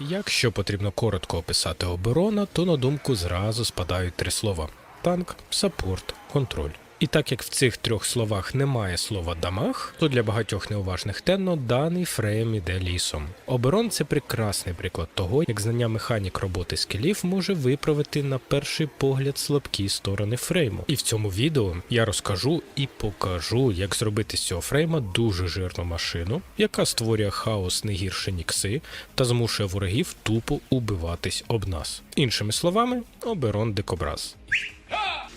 Якщо потрібно коротко описати оборона, то на думку зразу спадають три слова: танк, сапорт, контроль. І так як в цих трьох словах немає слова дамаг, то для багатьох неуважних тенно даний фрейм іде лісом. Оборон це прекрасний приклад того, як знання механік роботи скелів може виправити на перший погляд слабкі сторони фрейму. І в цьому відео я розкажу і покажу, як зробити з цього фрейма дуже жирну машину, яка створює хаос не гірше нікси та змушує ворогів тупо убиватись об нас. Іншими словами, оберон дикобраз.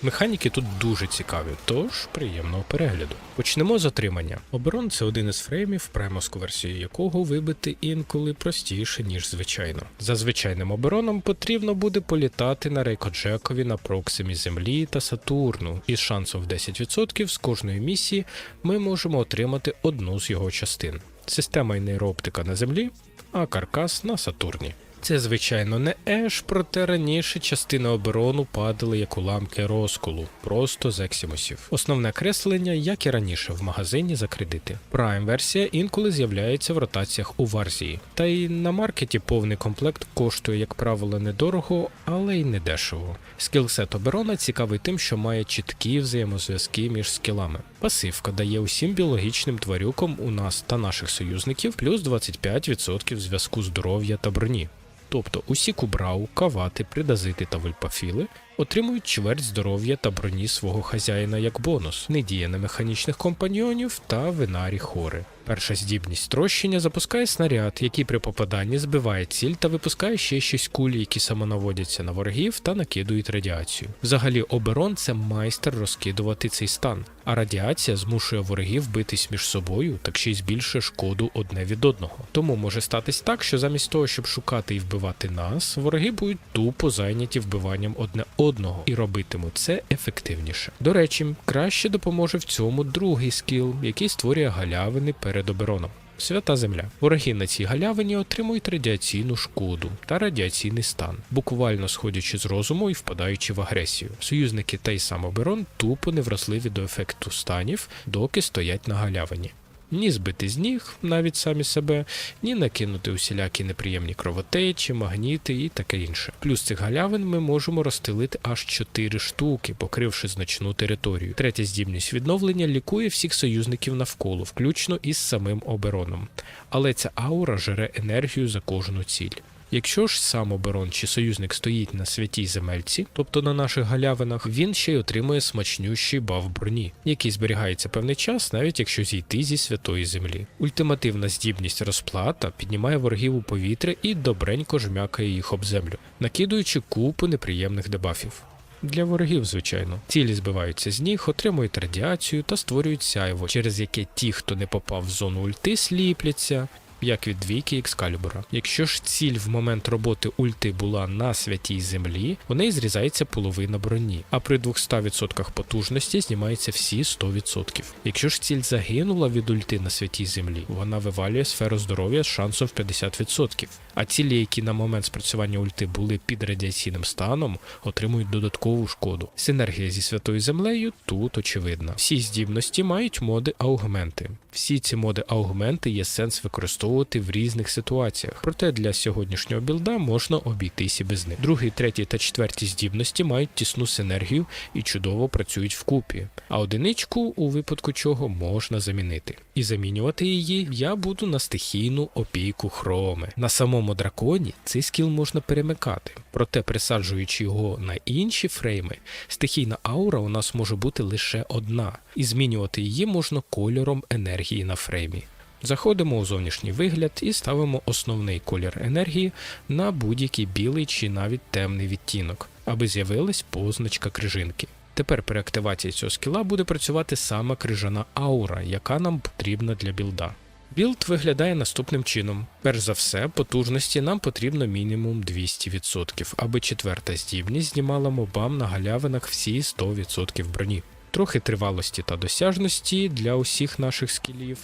Механіки тут дуже цікаві, тож приємного перегляду. Почнемо з отримання. Оборон це один із фреймів, премоску версію якого вибити інколи простіше, ніж звичайно. За звичайним обороном потрібно буде політати на рейкоджекові на проксимі Землі та Сатурну, і з шансом в 10% з кожної місії ми можемо отримати одну з його частин. Система і нейрооптика на Землі, а каркас на Сатурні. Це, звичайно, не Еш, проте раніше частини оборону падали як уламки розколу, просто з ексімусів. Основне креслення, як і раніше, в магазині за кредити. Prime версія інколи з'являється в ротаціях у Варзії. Та й на маркеті повний комплект коштує, як правило, недорого, але й не дешево. Скілсет оборона цікавий тим, що має чіткі взаємозв'язки між скілами. Пасивка дає усім біологічним тварюкам у нас та наших союзників плюс 25% зв'язку здоров'я та броні. Тобто усі кубрау, кавати, придазити та вельпафіли отримують чверть здоров'я та броні свого хазяїна як бонус, не діє на механічних компаньйонів та винарі хори. Перша здібність трощення запускає снаряд, який при попаданні збиває ціль та випускає ще шість куль, які самонаводяться на ворогів та накидують радіацію. Взагалі, оберон це майстер розкидувати цей стан, а радіація змушує ворогів битись між собою, так ще й збільшує шкоду одне від одного. Тому може статись так, що замість того, щоб шукати і вбивати нас, вороги будуть тупо зайняті вбиванням одне одного і робитимуть це ефективніше. До речі, краще допоможе в цьому другий скіл, який створює галявини перед обороном. Свята земля. Вороги на цій галявині отримують радіаційну шкоду та радіаційний стан, буквально сходячи з розуму і впадаючи в агресію. Союзники та й сам оборон тупо невразливі до ефекту станів, доки стоять на галявині. Ні збити з ніг, навіть самі себе, ні накинути усілякі неприємні кровотечі, магніти і таке інше. Плюс цих галявин ми можемо розстелити аж 4 штуки, покривши значну територію. Третя здібність відновлення лікує всіх союзників навколо, включно із самим обероном. Але ця аура жере енергію за кожну ціль. Якщо ж сам оборон чи союзник стоїть на святій земельці, тобто на наших галявинах, він ще й отримує смачнющий баф броні, який зберігається певний час, навіть якщо зійти зі святої землі. Ультимативна здібність розплата піднімає ворогів у повітря і добренько жмякає їх об землю, накидуючи купу неприємних дебафів. Для ворогів, звичайно, цілі збиваються з ніг, отримують радіацію та створюють сяйво, через яке ті, хто не попав в зону ульти, сліпляться, як від двійки екскалібура. Якщо ж ціль в момент роботи ульти була на святій землі, у неї зрізається половина броні, а при 200% потужності знімається всі 100%. Якщо ж ціль загинула від ульти на святій землі, вона вивалює сферу здоров'я з шансом в 50%. А цілі, які на момент спрацювання ульти були під радіаційним станом, отримують додаткову шкоду. Синергія зі святою землею тут очевидна. Всі здібності мають моди аугменти. Всі ці моди аугменти є сенс використовувати в різних ситуаціях. Проте для сьогоднішнього білда можна обійтись і без них. Другий, третій та четвертій здібності мають тісну синергію і чудово працюють вкупі. А одиничку, у випадку чого, можна замінити. І замінювати її я буду на стихійну опійку хроми. На самому драконі цей скіл можна перемикати. Проте, присаджуючи його на інші фрейми, стихійна аура у нас може бути лише одна, і змінювати її можна кольором енергії на фреймі. Заходимо у зовнішній вигляд і ставимо основний колір енергії на будь-який білий чи навіть темний відтінок, аби з'явилась позначка крижинки. Тепер при активації цього скіла буде працювати сама крижана аура, яка нам потрібна для білда. Білд виглядає наступним чином. Перш за все, потужності нам потрібно мінімум 200%, аби четверта здібність знімала мобам на галявинах всі 100% броні. Трохи тривалості та досяжності для усіх наших скілів,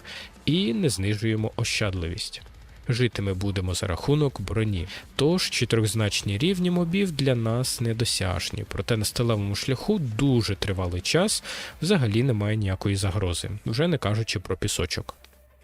і не знижуємо ощадливість. Жити ми будемо за рахунок броні, тож чотирьохзначні рівні мобів для нас недосяжні, проте на сталевому шляху дуже тривалий час взагалі немає ніякої загрози, вже не кажучи про пісочок.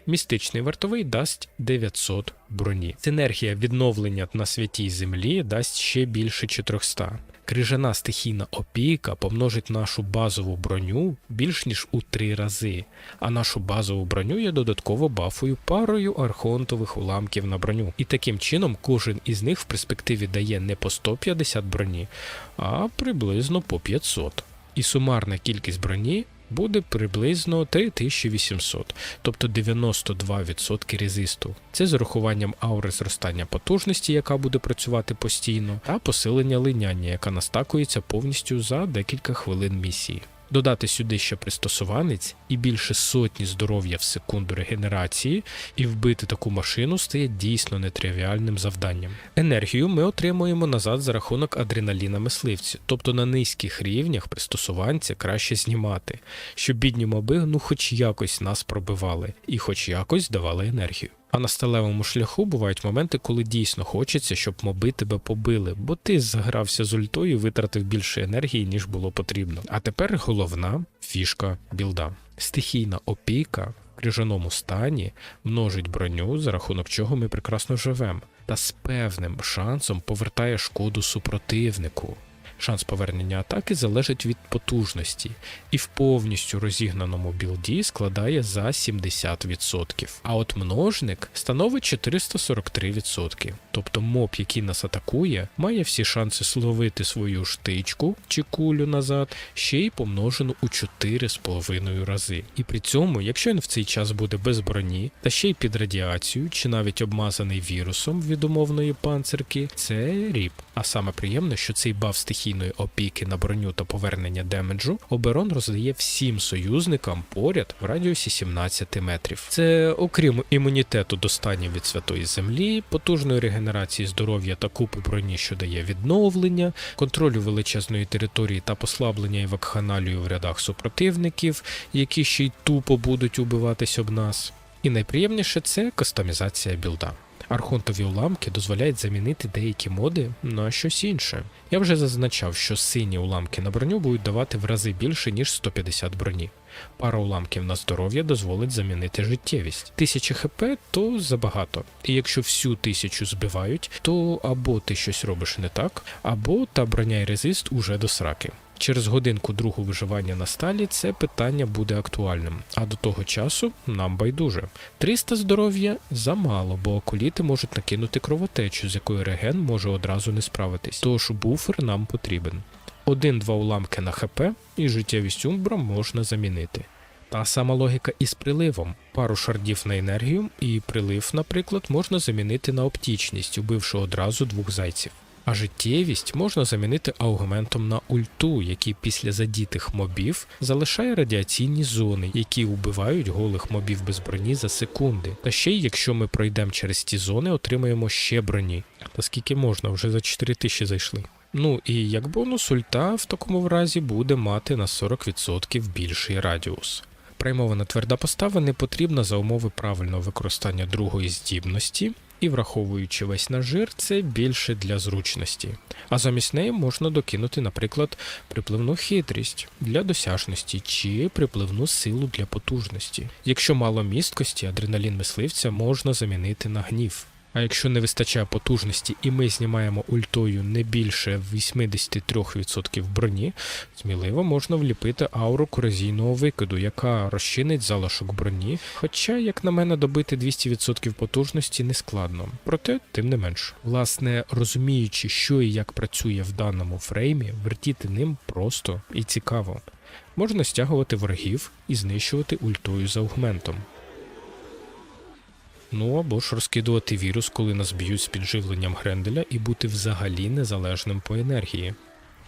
Містичний вартовий дасть 900 броні. Синергія відновлення на святій землі дасть ще більше 400. Крижана стихійна опіка помножить нашу базову броню більш ніж у три рази, а нашу базову броню я додатково бафую парою архонтових уламків на броню. І таким чином кожен із них в перспективі дає не по 150 броні, а приблизно по 500. І сумарна кількість броні буде приблизно 3800, тобто 92% резисту. Це з урахуванням аури зростання потужності, яка буде працювати постійно, та посилення линяння, яка настакується повністю за декілька хвилин місії. Додати сюди ще пристосуванець і більше сотні здоров'я в секунду регенерації, і вбити таку машину стає дійсно нетривіальним завданням. Енергію ми отримуємо назад за рахунок адреналіна мисливці, тобто на низьких рівнях пристосуванця краще знімати, щоб бідні моби ну хоч якось нас пробивали і хоч якось давали енергію. А на сталевому шляху бувають моменти, коли дійсно хочеться, щоб моби тебе побили, бо ти загрався з ультою і витратив більше енергії, ніж було потрібно. А тепер головна фішка білда. Стихійна опіка в крижаному стані множить броню, за рахунок чого ми прекрасно живемо, та з певним шансом повертає шкоду супротивнику. Шанс повернення атаки залежить від потужності, і в повністю розігнаному білді складає за 70%. А от множник становить 443%. Тобто моб, який нас атакує, має всі шанси словити свою штичку чи кулю назад, ще й помножену у 4,5 рази. І при цьому, якщо він в цей час буде без броні, та ще й під радіацією, чи навіть обмазаний вірусом від умовної панцирки, це ріп. А саме приємне, що цей баф стихійної опіки на броню та повернення демеджу оберон роздає всім союзникам поряд в радіусі 17 метрів. Це окрім імунітету до станів від святої землі, потужної регенерації здоров'я та купи броні, що дає відновлення, контролю величезної території та послаблення і вакханалію в рядах супротивників, які ще й тупо будуть убиватись об нас. І найприємніше це кастомізація білда. Архонтові уламки дозволяють замінити деякі моди на щось інше. Я вже зазначав, що сині уламки на броню будуть давати в рази більше, ніж 150 броні. Пара уламків на здоров'я дозволить замінити життєвість. Тисяча хп то забагато. І якщо всю тисячу збивають, то або ти щось робиш не так, або та броня і резист уже до сраки. Через годинку другу виживання на сталі це питання буде актуальним, а до того часу нам байдуже. 300 здоров'я замало, бо окуліти можуть накинути кровотечу, з якою реген може одразу не справитись. Тож буфер нам потрібен. Один-два уламки на ХП і життєвість Умбра можна замінити. Та сама логіка із приливом. Пару шардів на енергію, і прилив, наприклад, можна замінити на оптічність, убивши одразу двох зайців. А життєвість можна замінити аугментом на ульту, який після задітих мобів залишає радіаційні зони, які вбивають голих мобів без броні за секунди. Та ще й якщо ми пройдемо через ті зони, отримаємо ще броні. Та скільки можна, вже за 4000 зайшли. Ну і як бонус, ульта в такому разі буде мати на 40% більший радіус. Приймована тверда постава не потрібна за умови правильного використання другої здібності, і враховуючи весь нажир, це більше для зручності. А замість неї можна докинути, наприклад, припливну хитрість для досяжності чи припливну силу для потужності. Якщо мало місткості, адреналін мисливця можна замінити на гнів. А якщо не вистачає потужності і ми знімаємо ультою не більше 83% броні, сміливо можна вліпити ауру корозійного викиду, яка розчинить залишок броні. Хоча, як на мене, добити 200% потужності не складно, проте тим не менш. Власне, розуміючи, що і як працює в даному фреймі, вертіти ним просто і цікаво. Можна стягувати ворогів і знищувати ультою з аугментом. Ну або ж розкидувати вірус, коли нас б'ють з підживленням Гренделя, і бути взагалі незалежним по енергії.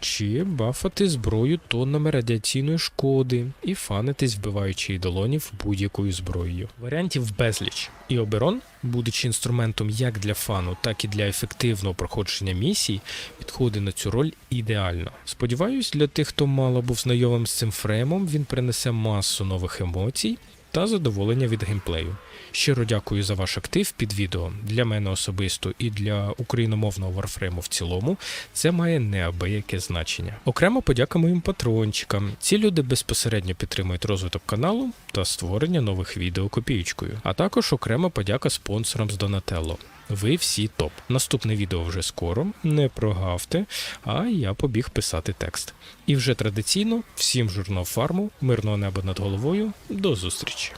Чи бафати зброю тоннами радіаційної шкоди і фанитись, вбиваючи ідолонів будь-якою зброєю. Варіантів безліч. І оберон, будучи інструментом як для фану, так і для ефективного проходження місій, підходить на цю роль ідеально. Сподіваюсь, для тих, хто мало був знайомим з цим фреймом, він принесе масу нових емоцій та задоволення від геймплею. Щиро дякую за ваш актив під відео. Для мене особисто і для україномовного варфрейму в цілому це має неабияке значення. Окремо подяка моїм патрончикам. Ці люди безпосередньо підтримують розвиток каналу та створення нових відео копієчкою. А також окрема подяка спонсорам з Донателло. Ви всі топ. Наступне відео вже скоро. Не прогавте, а я побіг писати текст. І вже традиційно всім журнал фарму, мирного неба над головою. До зустрічі!